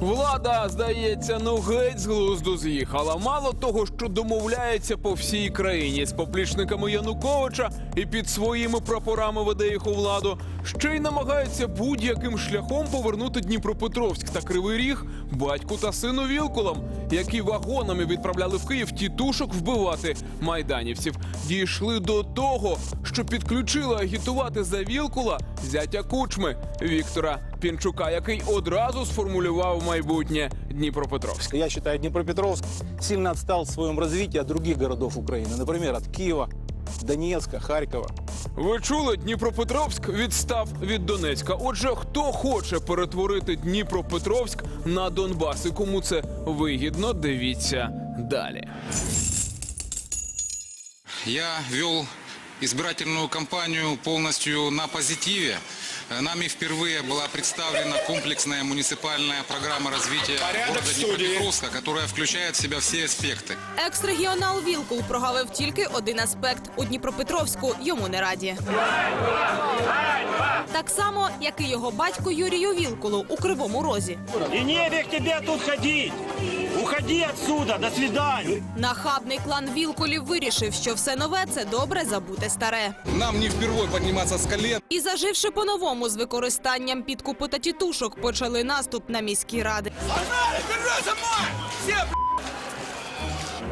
Влада, здається, ну геть з глузду з'їхала. Мало того, що домовляється по всій країні з поплічниками Януковича і під своїми прапорами веде їх у владу, ще й намагається будь-яким шляхом повернути Дніпропетровськ та Кривий Ріг батьку та сину Вілкулам, які вагонами відправляли в Київ тітушок вбивати майданівців. Дійшли до того, що підключили агітувати за Вілкула зятя Кучми Віктора Пінчука, який одразу сформулював майбутнє Дніпропетровськ. Я считаю, Днепропетровск сильно отстал в своем развитии от других городов Украины. Например, от Киева, Донецка, Харькова. Ви чули, Дніпропетровськ відстав від Донецька. Отже, хто хоче перетворити Дніпропетровськ на Донбас і кому це вигідно, дивіться далі. Я вел избирательную кампанию полностью на позитиве. Э, Нами впервые была представлена комплексная муниципальная программа развития города Днепропетровска, которая включает в себя все аспекты. Екс-регіонал Вілкул прогавив тільки один аспект у Дніпропетровську. Йому не раді. Так само, як і його батько Юрію Вілкулу у Кривому Розі. И нефиг тебе тут ходить. Уходи отсюда, до свидания. Нахабний клан Вілкулів вирішив, що все нове це добре забути старе. Нам не впервые подниматься с колен. І заживши по-новому з використанням підкупу та тітушок, почали наступ на міські ради.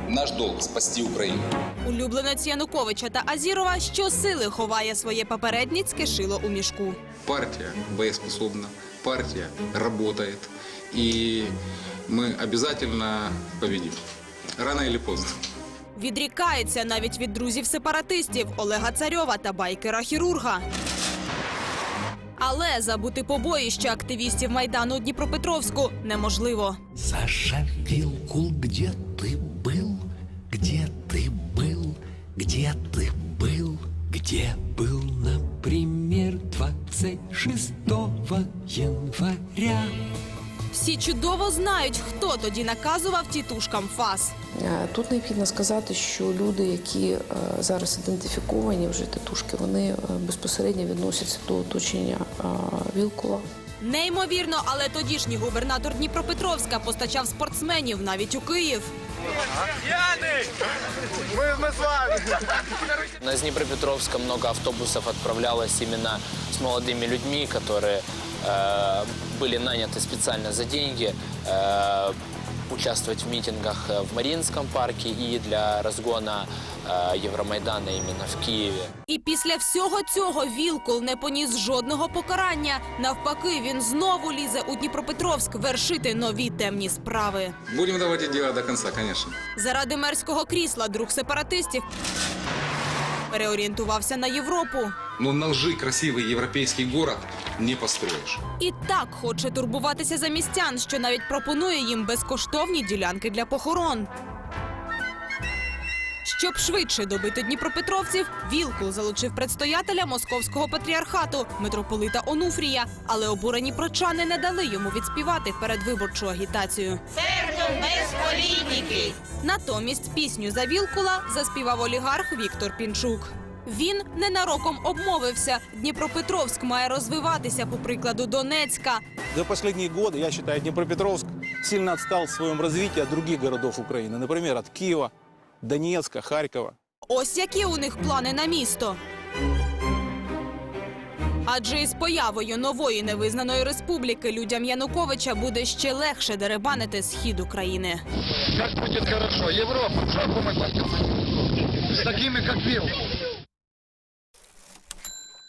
Наш долг спасти Украину. Улюбленець Януковича та Азірова щосили ховає своє попередницьке шило у мішку. Партия боеспособна, партия работает. И мы обязательно победим. Рано или поздно. Відрікається навіть від друзів-сепаратистів Олега Царьова та байкера-хірурга. Але забути побоїще активістів Майдану у Дніпропетровську неможливо. Саша Вилкул, где ты был? Где ты был? Где ты был? Где был, например, 26 января? Всі чудово знають, хто тоді наказував тітушкам фас. Е, Тут необхідно сказати, що люди, які е, зараз ідентифіковані вже титушки, вони е, безпосередньо відносяться до оточення Вілкула. Неймовірно, але тодішній губернатор Дніпропетровська постачав спортсменів навіть у Київ. На Днепропетровска много автобусов отправлялось именно с молодыми людьми, которые э, были наняты специально за деньги э, участвовать в митингах э, в Мариинском парке и для разгона э, Евромайдана именно в Киеве. І після всього цього Вілкул не поніс жодного покарання. Навпаки, він знову лізе у Дніпропетровськ вершити нові темні справи. Будем доводить дело до конца, конечно. Заради мерського крісла друг сепаратистів переорієнтувався на Європу. Но на лжи красивый европейский город не построишь. І так хоче турбуватися за містян, що навіть пропонує їм безкоштовні ділянки для похорон. Щоб швидше добити дніпропетровців, Вілкул залучив предстоятеля московського патріархату митрополита Онуфрія, але обурені прочани не дали йому відспівати передвиборчу агітацію. Натомість пісню за Вілкула заспівав олігарх Віктор Пінчук. Він ненароком обмовився. Дніпропетровськ має розвиватися по прикладу Донецька. За последние годы, я считаю, Днепропетровск сильно отстал в своем развитии от других городов Украины. Например, от Киева, Донецка, Харькова. Ось які у них плани на місто. Адже із появою нової невизнаної республіки людям Януковича буде ще легше деребанити схід України. Как будет хорошо. Европа, что мы хотим? С такими, как Вилл.